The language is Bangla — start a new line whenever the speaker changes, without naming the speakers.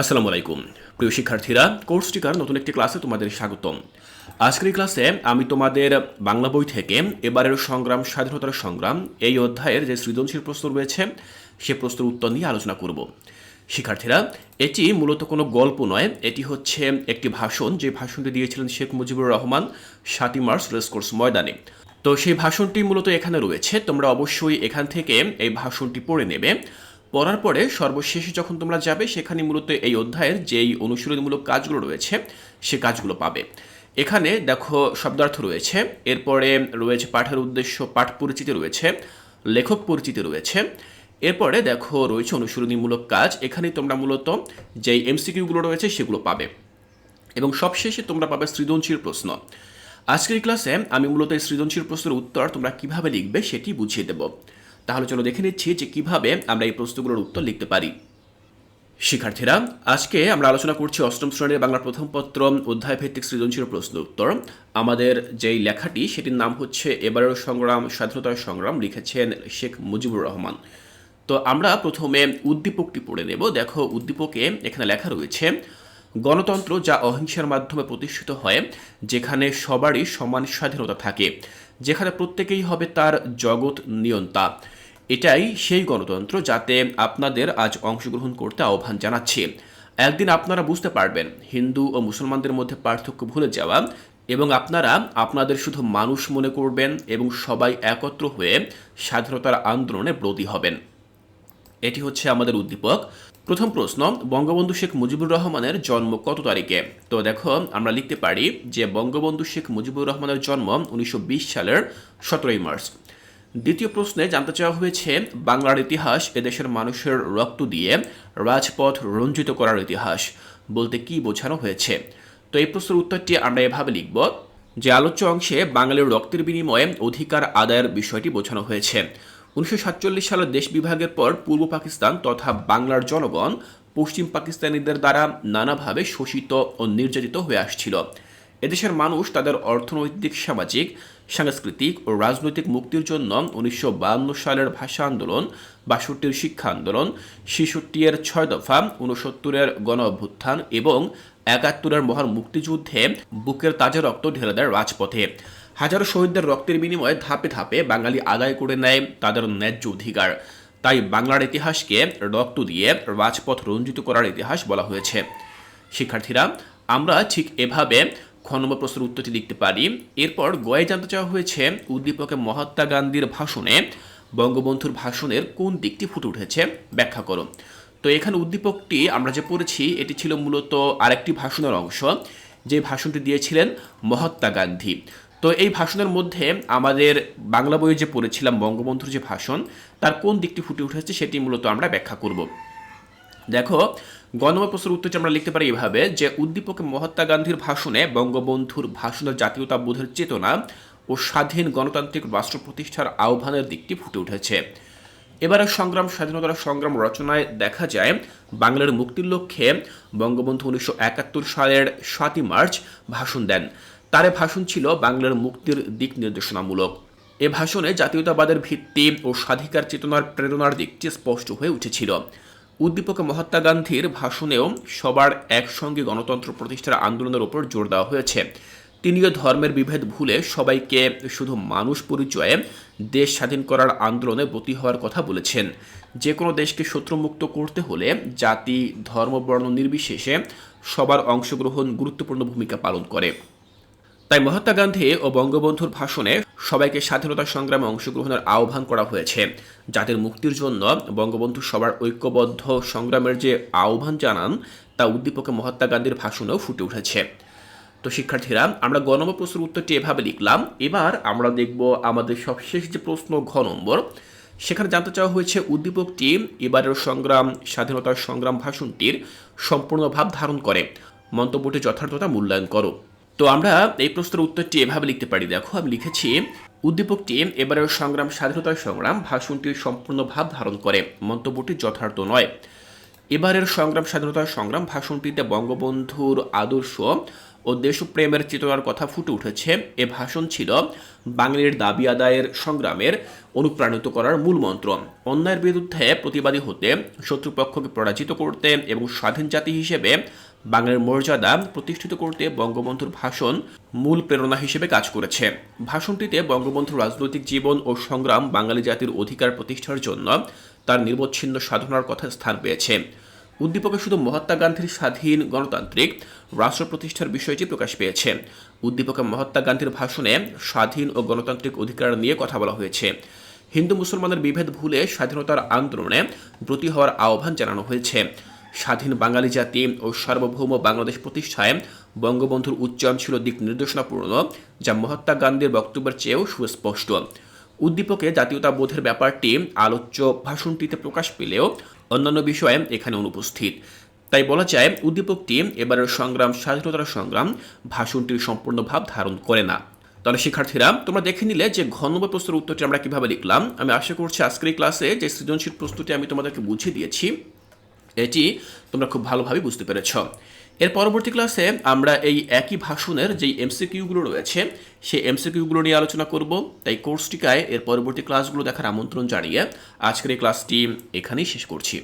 আসসালামু আলাইকুম। প্রিয় শিক্ষার্থীরা কোর্স টিকার নতুন একটি ক্লাসে তোমাদের স্বাগতম। আজকের ক্লাসে আমি তোমাদের বাংলা বই থেকে এবারের সংগ্রাম, স্বাধীনতার সংগ্রাম, এই অধ্যায়ের যে সৃজনশীল প্রশ্ন রয়েছে, সে প্রশ্নের উত্তর নিয়ে আলোচনা করব। শিক্ষার্থীরা, এটি মূলত কোনো গল্প নয়, এটি হচ্ছে একটি ভাষণ, যে ভাষণটি দিয়েছিলেন শেখ মুজিবুর রহমান সাতই মার্চ রেসকোর্স ময়দানে। তো সেই ভাষণটি মূলত এখানে রয়েছে, তোমরা অবশ্যই এখান থেকে এই ভাষণটি পড়ে নেবে। পড়ার পরে সর্বশেষে যখন তোমরা যাবে, সেখানে মূলত এই অধ্যায়ের যেই অনুশীলনমূলক কাজগুলো রয়েছে, সে কাজগুলো পাবে। এখানে দেখো শব্দার্থ রয়েছে, এরপরে রয়েছে পাঠের উদ্দেশ্য, পাঠ পরিচিতি রয়েছে, লেখক পরিচিতি রয়েছে, এরপরে দেখো রয়েছে অনুশীলনীমূলক কাজ এখানে তোমরা মূলত যেই এমসিকিউগুলো রয়েছে সেগুলো পাবে। এবং সবশেষে তোমরা পাবে সৃজনশীল প্রশ্ন। আজকের ক্লাসে আমি মূলত এই সৃজনশীল প্রশ্নের উত্তর তোমরা কীভাবে লিখবে সেটি বুঝিয়ে দেব। তাহলে চলো দেখে নিচ্ছি যে কীভাবে আমরা এই প্রশ্নগুলোর উত্তর লিখতে পারি। শিক্ষার্থীরা, আজকে আমরা আলোচনা করছি অষ্টম শ্রেণির বাংলা প্রথম পত্র অধ্যায় ভিত্তিক সৃজনশীল প্রশ্ন উত্তর। আমাদের যেই লেখাটি, সেটির নাম হচ্ছে এবারের সংগ্রাম, স্বাধীনতার সংগ্রাম, লিখেছেন শেখ মুজিবুর রহমান। তো আমরা প্রথমে উদ্দীপকটি পড়ে নেব। দেখো, উদ্দীপকে এখানে লেখা রয়েছে, গণতন্ত্র যা অহিংসার মাধ্যমে প্রতিষ্ঠিত হয়, যেখানে সবারই সমান স্বাধীনতা থাকে, যেখানে প্রত্যেকেই হবে তার জগৎ নিয়ন্তা। এটাই সেই গণতন্ত্র যাতে আপনাদের আজ অংশগ্রহণ করতে আহ্বান জানাচ্ছি। একদিন আপনারা বুঝতে পারবেন, হিন্দু ও মুসলমানদের মধ্যে পার্থক্য ভুলে যাওয়া এবং আপনারা আপনাদের শুধু মানুষ মনে করবেন এবং সবাই একত্র হয়ে স্বাধীনতার আন্দোলনে ব্রতী হবেন। এটি হচ্ছে আমাদের উদ্দীপক। প্রথম প্রশ্ন, বঙ্গবন্ধু শেখ মুজিবুর রহমানের জন্ম কত তারিখে? তো দেখো, আমরা লিখতে পারি যে বঙ্গবন্ধু শেখ মুজিবুর রহমানের জন্ম উনিশশো বিশ সালের সতেরোই মার্চ। দ্বিতীয় প্রশ্নে জানতে চাওয়া হয়েছে, বাংলার ইতিহাস এদেশের মানুষের রক্ত দিয়ে রাজপথ রঞ্জিত করার ইতিহাস বলতে কি বোঝানো হয়েছে? তো এই প্রশ্নের উত্তরটি আমরা এভাবে লিখব। যে আলোচ্য অংশে বাঙালির রক্তের বিনিময়ে অধিকার আদায়ের বিষয়টি বোঝানো হয়েছে। উনিশশো সাতচল্লিশ সালের দেশ বিভাগের পর পূর্ব পাকিস্তান তথা বাংলার জনগণ পশ্চিম পাকিস্তানিদের দ্বারা নানাভাবে শোষিত ও নির্যাতিত হয়ে আসছিল। এদেশের মানুষ তাদের অর্থনৈতিক, সামাজিক, সাংস্কৃতিক ও রাজনৈতিক মুক্তির জন্য উনিশশো সালের ভাষা আন্দোলন, বাষট্টির শিক্ষা আন্দোলন ছেষট্টি এর ছয় দফা উনসত্তরের গণ অভ্যুত্থান এবং একাত্তরের মহান মুক্তিযুদ্ধে বুকের তাজা রক্ত ঢেলে দেয় রাজপথে। হাজারো শহীদদের রক্তের বিনিময়ে ধাপে ধাপে বাঙালি আদায় করে নেয় তাদের ন্যায্য অধিকার। তাই বাংলার ইতিহাসকে রক্ত দিয়ে রাজপথ রঞ্জিত করার ইতিহাস বলা হয়েছে। শিক্ষার্থীরা, আমরা ঠিক এভাবে খ নম্বর প্রশ্নের উত্তরটি লিখতে পারি। এরপর গয়ে জানতে চাওয়া হয়েছে, উদ্দীপকে মহাত্মা গান্ধীর ভাষণে বঙ্গবন্ধুর ভাষণের কোন দিকটি ফুটে উঠেছে? ব্যাখ্যা করো। তো এখানে উদ্দীপকটি আমরা যে পড়েছি, এটি ছিল মূলত আরেকটি ভাষণের অংশ। যে ভাষণটি দিয়েছিলেন মহাত্মা গান্ধী। তো এই ভাষণের মধ্যে আমাদের বাংলা বইয়ে যে পড়েছিলাম বঙ্গবন্ধুর যে ভাষণ, তার কোন দিকটি ফুটে উঠেছে সেটি মূলত আমরা ব্যাখ্যা করব। দেখো গণময় প্রশ্নের উত্তরটি আমরা লিখতে পারি এভাবে যে উদ্দীপকে মহাত্মা গান্ধীর ভাষণে বঙ্গবন্ধুর ভাষণের জাতীয়তাবোধের চেতনা ও স্বাধীন গণতান্ত্রিক রাষ্ট্র প্রতিষ্ঠার আহ্বানের দিকটি ফুটে উঠেছে। এবারে সংগ্রাম, স্বাধীনতার সংগ্রাম রচনায় দেখা যায় বাংলার মুক্তির লক্ষ্যে বঙ্গবন্ধু উনিশশো একাত্তর সালের সাতই মার্চ ভাষণ দেন। তার ভাষণ ছিল বাংলার মুক্তির দিক নির্দেশনামূলক। এ ভাষণে জাতীয়তাবাদের ভিত্তি ও স্বাধিকার চেতনার প্রেরণার দিকটি স্পষ্ট হয়ে উঠেছিল। উদ্দীপকে মহাত্মা গান্ধীর ভাষণেও সবার একসঙ্গে গণতন্ত্র প্রতিষ্ঠার আন্দোলনের ওপর জোর দেওয়া হয়েছে। তিনিও ধর্মের বিভেদ ভুলে সবাইকে শুধু মানুষ পরিচয়ে দেশ স্বাধীন করার আন্দোলনে ব্রতী হওয়ার কথা বলেছেন। যে কোনো দেশকে শত্রুমুক্ত করতে হলে জাতি, ধর্ম, বর্ণ নির্বিশেষে সবার অংশগ্রহণ গুরুত্বপূর্ণ ভূমিকা পালন করে। তাই মহাত্মা গান্ধী ও বঙ্গবন্ধুর ভাষণে সবাইকে স্বাধীনতা সংগ্রামে অংশগ্রহণের আহ্বান করা হয়েছে। যাদের মুক্তির জন্য বঙ্গবন্ধু সবার ঐক্যবদ্ধ সংগ্রামের যে আহ্বান জানান, তা উদ্দীপকে মহাত্মা গান্ধীর ভাষণেও ফুটে উঠেছে। তো শিক্ষার্থীরা, আমরা গ নম্বর প্রশ্নের উত্তরটি এভাবে লিখলাম। এবার আমরা দেখব আমাদের সবশেষ যে প্রশ্ন, ঘ নম্বর। সেখানে জানতে চাওয়া হয়েছে উদ্দীপকটি এবারের সংগ্রাম, স্বাধীনতার সংগ্রাম ভাষণটির সম্পূর্ণ ভাব ধারণ করে। মন্তব্যটি যথার্থতা মূল্যায়ন করো। তো আমরা এই প্রশ্নের উত্তরটি এভাবে লিখতে পারি। দেখো, আমি লিখেছি, উদ্দীপকটি এবারের সংগ্রাম, স্বাধীনতার সংগ্রাম, ভাষণটির সম্পূর্ণ ভাব ধারণ করে। মন্তব্যটি যথার্থ নয়। এবারের সংগ্রাম স্বাধীনতা সংগ্রাম, ভাষণটিতে বঙ্গবন্ধুর আদর্শ ও দেশপ্রেমের চেতনার কথা ফুটে উঠেছে। এ ভাষণ ছিল বাঙালির দাবি আদায়ের সংগ্রামের অনুপ্রাণিত করার মূল মন্ত্র। অন্যায়ের বিরুদ্ধে প্রতিবাদী হতে, শত্রুপক্ষকে পরাজিত করতে এবং স্বাধীন জাতি হিসেবে বাংলার মর্যাদা প্রতিষ্ঠিত করতে বঙ্গবন্ধুর ভাষণ মূল প্রেরণা হিসেবে কাজ করেছে। ভাষণটিতে বঙ্গবন্ধুর রাজনৈতিক জীবন ও সংগ্রাম, বাঙালি জাতির অধিকার প্রতিষ্ঠার জন্য তার নির্বচ্ছিন্ন সাধনার কথা স্থান পেয়েছে। উদ্দীপকে শুধু মহাত্মা গান্ধীর স্বাধীন গণতান্ত্রিক রাষ্ট্র প্রতিষ্ঠার বিষয়টি প্রকাশ পেয়েছে। উদ্দীপকে মহাত্মা গান্ধীর ভাষণে স্বাধীন ও গণতান্ত্রিক অধিকার নিয়ে কথা বলা হয়েছে। হিন্দু মুসলমানের বিভেদ ভুলে স্বাধীনতার আন্দোলনে ব্রতী হওয়ার আহ্বান জানানো হয়েছে। স্বাধীন বাঙালি জাতি ও সার্বভৌম বাংলাদেশ প্রতিষ্ঠায় বঙ্গবন্ধুর উচ্চারণ ছিল দিক নির্দেশনাপূর্ণ, যা মহাত্মা গান্ধীর বক্তব্যের চেয়েও সুস্পষ্ট। উদ্দীপকে জাতীয়তাবোধের ব্যাপারটি আলোচ্য ভাষণটিতে প্রকাশ পেলেও অন্যান্য বিষয়ে এখানে অনুপস্থিত। তাই বলা যায়, উদ্দীপকটি এবারের সংগ্রাম, স্বাধীনতার সংগ্রাম ভাষণটির সম্পূর্ণ ভাব ধারণ করে না। তাহলে শিক্ষার্থীরা, তোমরা দেখে নিলে যে ঘন নম্বর প্রশ্নের উত্তরটি আমরা কীভাবে লিখলাম। আমি আশা করছি আজকের ক্লাসে যে সৃজনশীল প্রস্তুতি আমি তোমাদেরকে বুঝিয়ে দিয়েছি এটি তোমরা খুব ভালোভাবে বুঝতে পেরেছ। এর পরবর্তী ক্লাসে আমরা এই একই ভাষণের যেই এমসিকিউগুলো রয়েছে, সেই এমসিকিউগুলো নিয়ে আলোচনা করব। তাই কোর্সটিকায় এর পরবর্তী ক্লাসগুলো দেখার আমন্ত্রণ জানিয়ে আজকের এই ক্লাসটি এখানেই শেষ করছি।